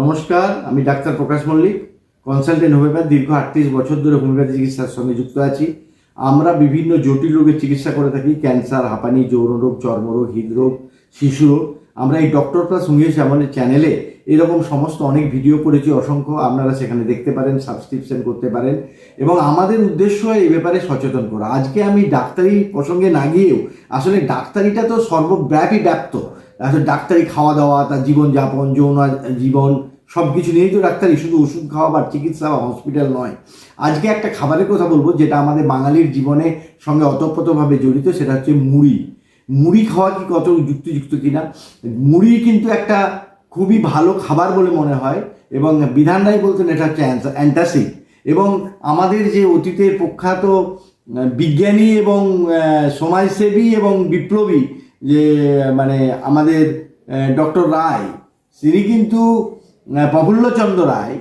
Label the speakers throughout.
Speaker 1: নমস্কার, আমি doctor Prakash Mallick consultant homeopath দীর্ঘ আটত্রিশ বছর ধরে হোমিওপ্যাথি চিকিৎসার সঙ্গে যুক্ত আছি। আমরা বিভিন্ন জটিল রোগের চিকিৎসা করে থাকি, ক্যান্সার, হাঁপানি যৌনরোগ চর্মরোগ হৃদরোগ শিশুরোগ আমরা এই ডক্টর প্লাস হুমিয়েছি আমাদের চ্যানেলে এরকম সমস্ত অনেক ভিডিও করেছি, অসংখ্য আপনারা সেখানে দেখতে পারেন সাবস্ক্রিপশন করতে পারেন এবং আমাদের উদ্দেশ্য এই ব্যাপারে সচেতন করা। আজকে আমি ডাক্তারি প্রসঙ্গে না গিয়েও, আসলে ডাক্তারিটা তো সর্বব্যাপী ব্যাপ্ত। আসলে ডাক্তারি খাওয়া দাওয়া, তার জীবনযাপন যৌন জীবন সব কিছু নিয়েই তো ডাক্তারি, শুধু ওষুধ খাওয়া বা চিকিৎসা বা হসপিটাল নয়। আজকে একটা খাবারের কথা বলব, যেটা আমাদের বাঙালির জীবনে সঙ্গে অতপ্রতভাবে জড়িত, সেটা হচ্ছে মুড়ি। মুড়ি খাওয়া কি কত যুক্তিযুক্ত কিনা? মুড়ি কিন্তু একটা খুবই ভালো খাবার বলে মনে হয়, এবং বিধান রায় বলতেন এটা হচ্ছে অ্যান্টাসিড। এবং আমাদের যে অতীতের প্রখ্যাত বিজ্ঞানী এবং সমাজসেবী এবং বিপ্লবী যে মানে আমাদের ডক্টর রায়, তিনি কিন্তু প্রফুল্লচন্দ্র রায়,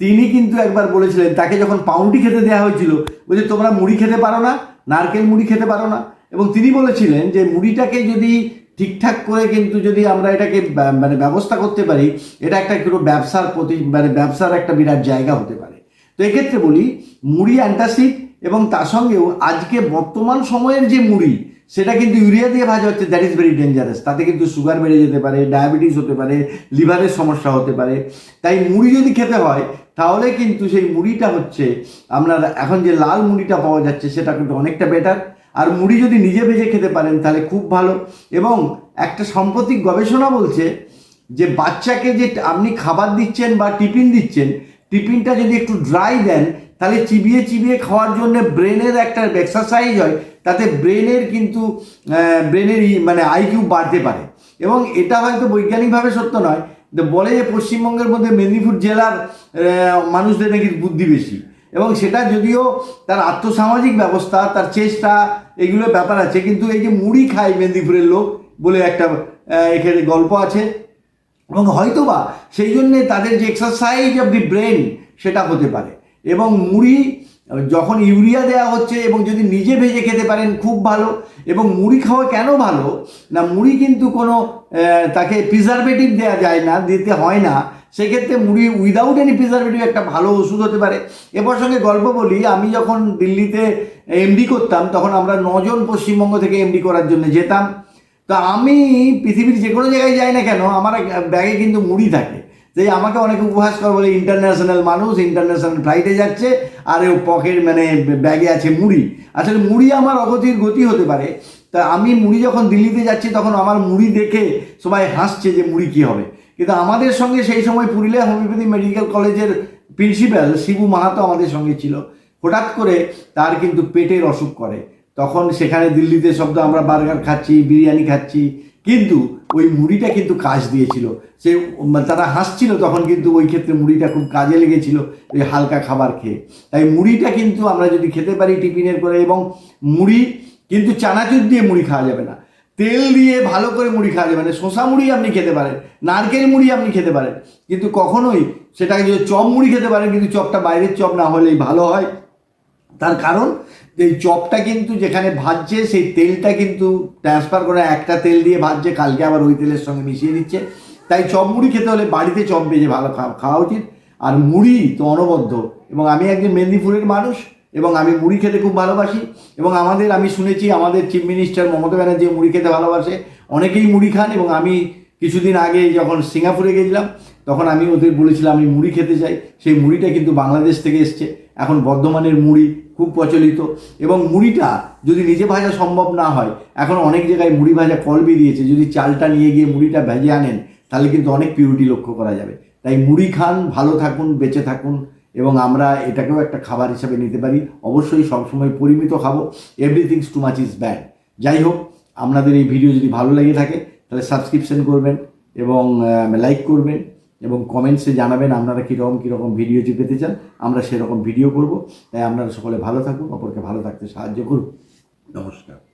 Speaker 1: তিনি কিন্তু একবার বলেছিলেন, তাকে যখন পাউন্ডি খেতে দেওয়া হয়েছিল, বলছে, তোমরা মুড়ি খেতে পারো না, নারকেল মুড়ি খেতে পারো না। এবং তিনি বলেছিলেন যে, মুড়িটাকে যদি ঠিকঠাক করে কিন্তু যদি আমরা এটাকে মানে ব্যবস্থা করতে পারি, এটা একটা পুরো ব্যবসার প্রতি মানে ব্যবসার একটা বিরাট জায়গা হতে পারে। তো এক্ষেত্রে বলি, মুড়ি অ্যান্টাসিড এবং তার সঙ্গেও আজকে বর্তমান সময়ের যে মুড়ি সেটা কিন্তু ইউরিয়া দিয়ে ভাজা হচ্ছে দ্যাট ইজ ভেরি ডেঞ্জারাস তাতে কিন্তু সুগার বেড়ে যেতে পারে ডায়াবেটিস হতে পারে লিভারের সমস্যা হতে পারে। তাই মুড়ি যদি খেতে হয়, তাহলে কিন্তু সেই মুড়িটা হচ্ছে আপনার এখন যে লাল মুড়িটা পাওয়া যাচ্ছে, সেটা কিন্তু অনেকটা বেটার আর মুড়ি যদি নিজে ভেজে খেতে পারেন, তাহলে খুব ভালো। এবং একটা সাম্প্রতিক গবেষণা বলছে যে বাচ্চাকে যে আপনি খাবার দিচ্ছেন বা টিফিন দিচ্ছেন, টিফিনটা যদি একটু ড্রাই দেন তাহলে চিবিয়ে চিবিয়ে খাওয়ার জন্য ব্রেনের একটা এক্সারসাইজ হয়, তাতে ব্রেনের কিন্তু ব্রেনের মানে আইকিউ বাড়তে পারে। এবং এটা হয়তো বৈজ্ঞানিকভাবে সত্য নয় বলে যে পশ্চিমবঙ্গের মধ্যে মেদিনীপুর জেলার মানুষদের নাকি বুদ্ধি বেশি। এবং সেটা যদিও তার আর্থসামাজিক ব্যবস্থা, তার চেষ্টা এগুলো ব্যাপার আছে, কিন্তু এই যে মুড়ি খায় মেদিনীপুরের লোক বলে একটা এখানে গল্প আছে। এবং হয়তোবা সেই জন্যে তাদের যে এক্সারসাইজ অফ দি ব্রেন সেটা হতে পারে। এবং মুড়ি, যখন ইউরিয়া দেওয়া হচ্ছে এবং যদি নিজে ভেজে খেতে পারেন, খুব ভালো। এবং মুড়ি খাওয়া কেন ভালো? না, মুড়ি কিন্তু কোনো তাকে প্রিজারভেটিভ দেওয়া যায় না, দিতে হয় না। সেক্ষেত্রে মুড়ি উইদাউট এনি প্রিজারভেটিভ একটা ভালো ওষুধ হতে পারে। এ প্রসঙ্গে গল্প বলি, আমি যখন দিল্লিতে এমডি করতাম, তখন আমরা নজন পশ্চিমবঙ্গ থেকে এমডি করার জন্য যেতাম। তো আমি পৃথিবীর যে কোনো জায়গায় যাই না কেন, আমার ব্যাগে কিন্তু মুড়ি থাকে। তাই আমাকে অনেকে উপহাস করে বলে ইন্টারন্যাশনাল মানুষ ইন্টারন্যাশনাল ফ্লাইটে যাচ্ছে, আর ও পকেট মানে ব্যাগে আছে মুড়ি। আসলে মুড়ি আমার অগতির গতি হতে পারে। তা আমি মুড়ি যখন দিল্লিতে যাচ্ছি, তখন আমার মুড়ি দেখে সবাই হাসছে যে মুড়ি কী হবে। কিন্তু আমাদের সঙ্গে সেই সময় পুরুলিয়া হোমিওপ্যাথি মেডিকেল কলেজের প্রিন্সিপাল শিবু মাহাতো আমাদের সঙ্গে ছিল। হঠাৎ করে তার কিন্তু পেটের অসুখ করে। তখন সেখানে দিল্লিতে শব্দ আমরা বার্গার খাচ্ছি, বিরিয়ানি খাচ্ছি। কিন্তু ওই মুড়িটা কিন্তু কাজ দিয়েছিল। সে তারা হাসছিল তখন কিন্তু ওই ক্ষেত্রে মুড়িটা খুব কাজে লেগেছিল ওই হালকা খাবার খেয়ে। তাই মুড়িটা কিন্তু আমরা যদি খেতে পারি টিফিনের করে এবং মুড়ি কিন্তু চানাচুর দিয়ে মুড়ি খাওয়া যাবে না। তেল দিয়ে ভালো করে মুড়ি খাওয়া যাবে না। শশা মুড়ি আপনি খেতে পারেন, নারকেল মুড়ি আপনি খেতে পারেন। কিন্তু কখনোই সেটাকে যদি চপ মুড়ি খেতে পারেন কিন্তু চপটা বাইরের চপ না হলেই ভালো হয়। তার কারণ, এই চপটা কিন্তু যেখানে ভাজছে, সেই তেলটা কিন্তু ট্রান্সফার করে একটা তেল দিয়ে ভাজছে, কালকে আবার ওই তেলের সঙ্গে মিশিয়ে দিচ্ছে। তাই চপ মুড়ি খেতে হলে বাড়িতে চপ বেজে ভালো খাওয়া উচিত। আর মুড়ি তো অনবদ্য। এবং আমি একজন মেদিনীপুরের মানুষ, এবং আমি মুড়ি খেতে খুব ভালোবাসি। এবং আমাদের, আমি শুনেছি আমাদের চিফ মিনিস্টার মমতা ব্যানার্জি মুড়ি খেতে ভালোবাসে। অনেকেই মুড়ি খান, এবং আমি কিছুদিন আগে যখন সিঙ্গাপুরে গেছিলাম তখন আমি ওদের বলেছিলাম, আমি মুড়ি খেতে চাই। সেই মুড়িটা কিন্তু বাংলাদেশ থেকে এসছে। এখন বর্ধমানের মুড়ি খুব প্রচলিত এবং মুড়িটা যদি নিজে ভাজা সম্ভব না হয়, এখন অনেক জায়গায় মুড়ি ভাজা কল বেরিয়েছে। যদি চালটা নিয়ে গিয়ে মুড়িটা ভেজে আনেন, তাহলে কিন্তু অনেক পিউরিটি লক্ষ্য করা যাবে। তাই মুড়ি খান, ভালো থাকুন, বেঁচে থাকুন এবং আমরা এটাকেও একটা খাবার হিসাবে নিতে পারি। অবশ্যই সবসময় পরিমিত খাব। Everything's too much is bad যাই হোক, আপনাদের এই ভিডিও যদি ভালো লেগে থাকে, তাহলে সাবস্ক্রিপশন করবেন এবং লাইক করবেন। এবং কমেন্টসে জানাবেন আপনারা কীরকম কীরকম ভিডিও যে পেতে চান। আমরা সেরকম ভিডিও করব। তাই আপনারা সকলে ভালো থাকুন, অপরকে ভালো থাকতে সাহায্য করুন। নমস্কার।